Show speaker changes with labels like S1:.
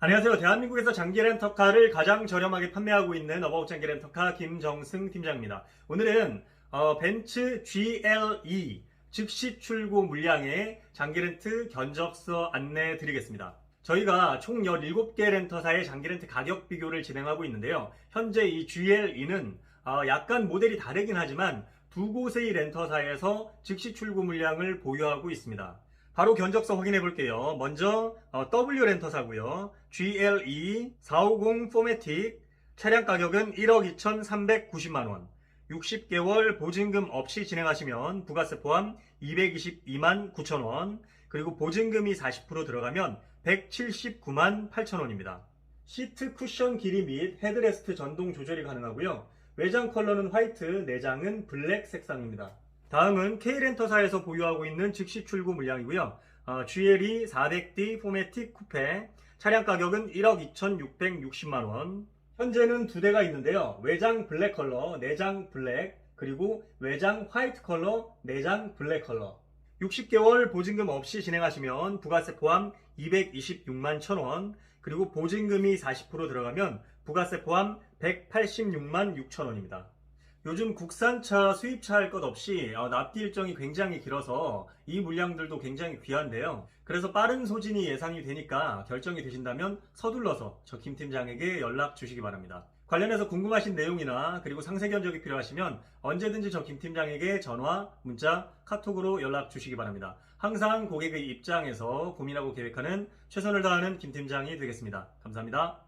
S1: 안녕하세요. 대한민국에서 장기 렌터카를 가장 저렴하게 판매하고 있는 어바웃 장기 렌터카 김정승 팀장입니다. 오늘은 어, 벤츠 GLE 즉시 출고 물량의 장기 렌트 견적서 안내 드리겠습니다. 저희가 총 17개 렌터사의 장기 렌트 가격 비교를 진행하고 있는데요. 현재 이 GLE는 어, 약간 모델이 다르긴 하지만 두 곳의 렌터사에서 즉시 출고 물량을 보유하고 있습니다. 바로 견적서 확인해 볼게요. 먼저 어, W 렌터사고요. GLE 450 포매틱 차량 가격은 1억 2,390만 원. 60개월 보증금 없이 진행하시면 부가세 포함 222만 9천 원. 그리고 보증금이 40% 들어가면 179만 8천 원입니다. 시트 쿠션 길이 및 헤드레스트 전동 조절이 가능하고요. 외장 컬러는 화이트, 내장은 블랙 색상입니다. 다음은 K렌터사에서 보유하고 있는 즉시 출고 물량이고요. 어, GLE 400D 포매틱 쿠페 차량 가격은 1억 2,660만 원. 현재는 두 대가 있는데요. 외장 블랙 컬러, 내장 블랙, 그리고 외장 화이트 컬러, 내장 블랙 컬러. 60개월 보증금 없이 진행하시면 부가세 포함 226만 1,000원, 그리고 보증금이 40% 들어가면 부가세 포함 186만 6천원입니다. 요즘 국산차 수입차 할 것 없이 어, 납기 일정이 굉장히 길어서 이 물량들도 굉장히 귀한데요. 그래서 빠른 소진이 예상이 되니까 결정이 되신다면 서둘러서 저 김 팀장에게 연락 주시기 바랍니다. 관련해서 궁금하신 내용이나 그리고 상세 견적이 필요하시면 언제든지 저 김 팀장에게 전화, 문자, 카톡으로 연락 주시기 바랍니다. 항상 고객의 입장에서 고민하고 계획하는 최선을 다하는 김 팀장이 되겠습니다. 감사합니다.